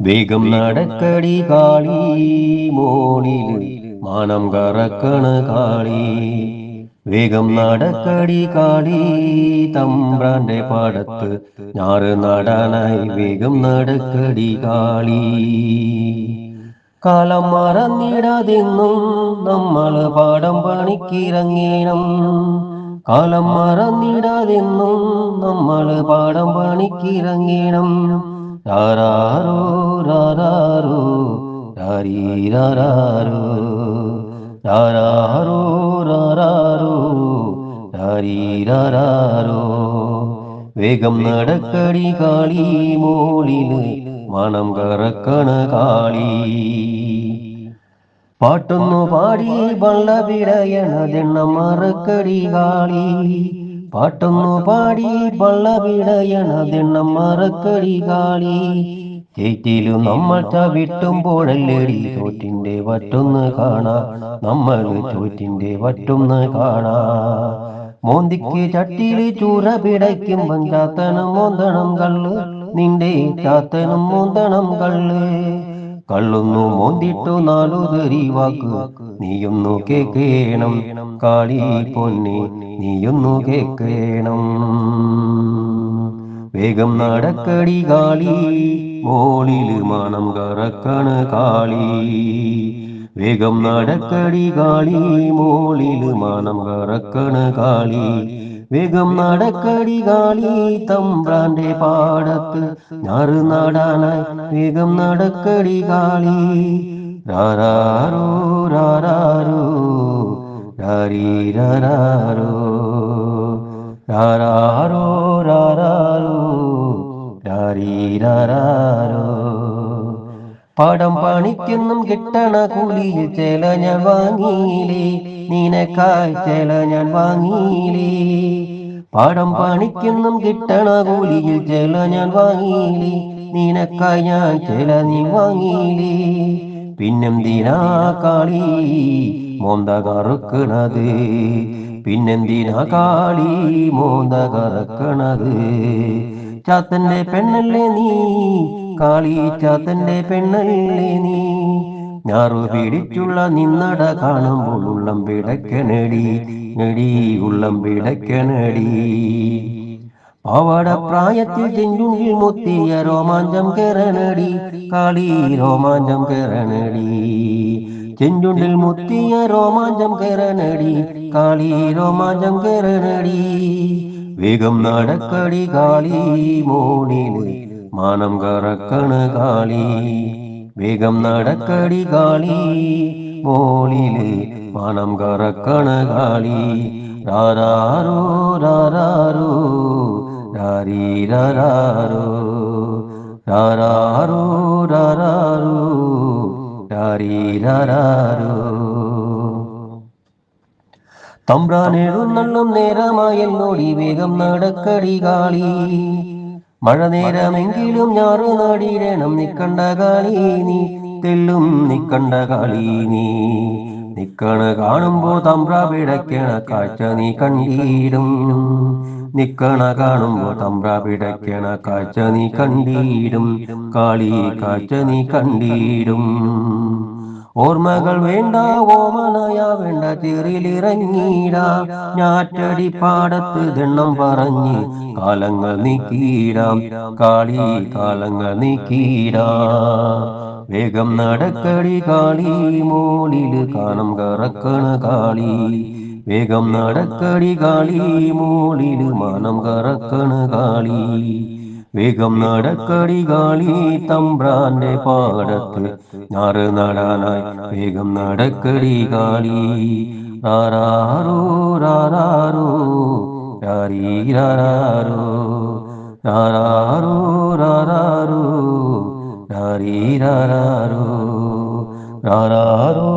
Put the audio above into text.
വേഗം നടക്കടി കാളി മോളിൽ മാനം കറക്കണ കാളി. വേഗം നടക്കടി കാളി തമ്പ്രാന്റെ പാടത്ത് ഞാറ് നടാനായി വേഗം നടക്കടി കാളി. കാലം മറന്നിടാതെന്നും നമ്മൾ പാടം പണിക്കിറങ്ങീണം കാലം മറന്നിടാതെന്നും നമ്മൾ പാടം പണിക്കിറങ്ങീണം രാരാരോ രാരാരോ രാരീരാരോ രാരാരോ രാരാരോ രാരീരാരോ വേഗം നടക്കടി കാളി മോളിൽ മണം കറക്കണ കാളി. പാട്ടൊന്നു പാടി വള്ള വിടയണതെണ്ണ മറക്കടി കാളി. പാട്ടൊന്നു പാടി വള്ള വിടയണതെണ്ണ മറക്കടി കാളി. ചേറ്റിലും നമ്മൾ ചവിട്ടുമ്പോഴല്ലേടി ചോറ്റിന്റെ വറ്റൊന്ന് കാണാ. നമ്മൾ ചോറ്റിന്റെ വറ്റൊന്ന് കാണാ. മോന്തിക്ക് ചട്ടിയിൽ ചൂര പിടയ്ക്കും പഞ്ചാത്തനം മോന്തണം കള്ള്. നിന്റെ ചാത്തനും മൂന്തണം കള്ള്. കള്ളൊന്നു മോന്തിട്ടു നാലുതരി വാക്ക്. നീയൊന്നു കേക്കേണം കാളി പൊന്നി. നീയൊന്നു കേക്കേണം വേഗം നടക്കടി കാളി. മോളിൽ മണം കറക്കണ് കാളി. വേഗം നടക്കടി കാളി. മോളിൽ മണം കറക്കണ് കാളി. വേഗം നടക്കടി കാളി തമ്പ്രാന്റെ പാടത്ത്. ഞാറ് നാടാനായി വേഗം നടക്കടി കാളി. രാരാരോ രാരാരോ രാരീരാരോ രാരാരോ രാരാരോ രാരീരാരോ പടം പണിക്കൊന്നും കിട്ടണ കൂലിയിൽ ചില ഞാൻ വാങ്ങിയില്ലേ? നിനക്കായി ചില ഞാൻ വാങ്ങിയില്ലേ? പടം പണിക്കൊന്നും കിട്ടണ കൂലിയിൽ ചില ഞാൻ വാങ്ങിയില്ലേ? നിനക്കായി ഞാൻ ചില നീ വാങ്ങിയില്ലേ? പിന്നെന്തിനാ കാളി? മോന്ത കറുക്കണത് പിന്നെന്തിനാ കാളി? മോന്ത കറക്കണത് ചാത്തന്റെ പെണ്ണല്ലേ നീ? കാളി ചാത്തന്റെ പെണ്ണല്ലേ നീ? ഞാറു പിടിച്ചുള്ള നിന്നട കാണുമ്പോൾ ഉള്ളം പിടക്കനടി നെടി ഉള്ളം പിടക്കനടി പാവാട പ്രായത്തിൽ ചെഞ്ചുണ്ടിൽ മുത്തിയ രോമാഞ്ചം കയറണടി കാളി രോമാഞ്ചം കയറണടി ചെഞ്ചുണ്ടിൽ മുത്തിയ രോമാഞ്ചം കയറണടി കാളി രോമാഞ്ചം കയറണടി വേഗം നടക്കടി കാളി മോണിൽ മാനം കറക്കണ കാളി വേഗം നടക്കടി കാളി മോളിൽ മാനം കറക്കണ കാളി. രാരാരോ രാരാരോ രാരോ രാരാരോ രാരാരോ രാരീരാരോ തമ്പ്രാനെഴുന്നള്ളും നേരമായെന്നോടി വേഗം നടക്കടി കാളി. മഴ നേരമെങ്കിലും ഞാറ് നാടിരണം നിക്കണ്ട കാളി നീ തെല്ലും നിക്കണ്ട കാളി നീ. നിക്കണ കാണുമ്പോ തമ്പ്ര പിടയ്ക്കണ കാഴ്ച നീ കണ്ടീടും. നിക്കണ കാണുമ്പോ തമ്പ്ര പിടയ്ക്കണ കാഴ്ച നീ കണ്ടീടും. കാളി കാഴ്ച നീ കണ്ടീടും. ഓർമ്മകൾ വേണ്ട ഓമനയ വേണ്ട ചെറിയിലിറങ്ങിടാ ഞാറ്റടി പാടത്ത് ദണ്ണം പറഞ്ഞ് കാലങ്ങൾ നീക്കിയിടാം. കാളി കാലങ്ങൾ നീക്കിയിടാ. വേഗം നടക്കടി കാളി മോളിൽ കാണം കറക്കണ കാളി. വേഗം നടക്കടി കാളി മോളിൽ മാനം കറക്കണ കാളി. വേഗം നടക്കടി കാളി തമ്പ്രാന്റെ പാടത്ത് ഞാറ് നടാനായി വേഗം നടക്കടി കാളി. റാറാറോ റാറാറോ റാറാറോ റാറാറോ രാരീരാരോ രാരാരോ രാരാരോ